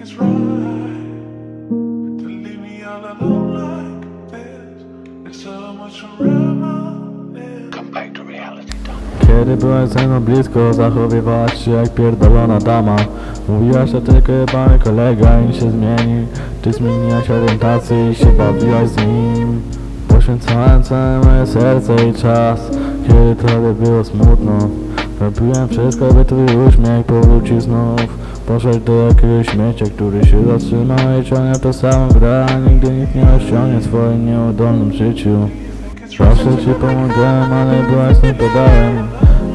it's right to leave me all alone like this? It's so much around Come back to reality, Tom. Kiedy byłaś ze mną blisko, zachowywałaś się jak pierdolona dama. Mówiłaś, że tylko jebany kolega i się zmieni. Ty zmieniłaś orientację i się bawiłaś z nim. Poświęcałem całe moje serce i czas Kiedy tobie było smutno. Robiłem wszystko, by twój uśmiech powrócił znów Poszedł do jakiegoś śmiecia, który się zatrzymał i ciągnął to samą grę a Nigdy nikt nie osiągnie w swoim nieudolnym życiu. Zawsze ci pomagałem, ale byłaś nie podałem.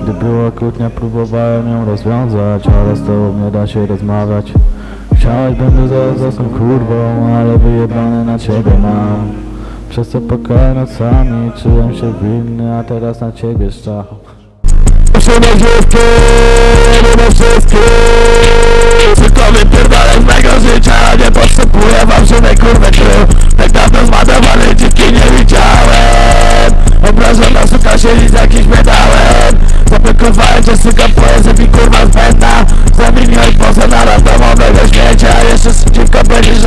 Gdy była kłótnia, próbowałem ją rozwiązać Ale z tobą nie da się rozmawiać. Chciałeś, będę zaraz za tą kurwą Ale wyjebane na ciebie mam. Przez co pokoje nocami Czułem się winny, a teraz na ciebie szczach Proszę na dziewkę, na wszystkich Siedzi z jakimś medałem. Zablokowałem cię suka poezji mi kurwa zbędna Zamieniłeś poza na randomowego śmiecia. Jeszcze dziwko będzie żałować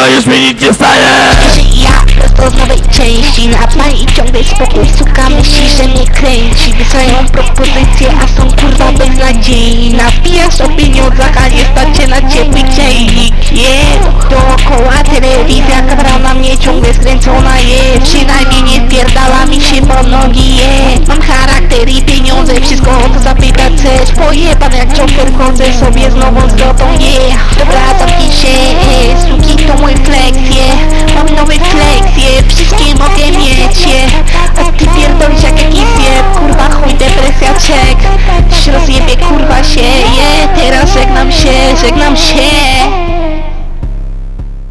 suko już mi nic nie staje. Ja prosto z nowej części Napaj i ciągle spokój. Suka myśli, że mnie kręci. Wysyłają propozycje, a są kurwa beznadziei Napijasz o pieniądzach, a nie stać na ciepły ciejnik Yeah, dookoła telewizja Kamera na mnie ciągle skręcona jest. Przynajmniej nie spierdala mi się po nogi. Mam charakter i pieniądze, wszystko o to zapytać chcesz Pojebane jak chodzę sobie z nową Yeah, Shake nam shake.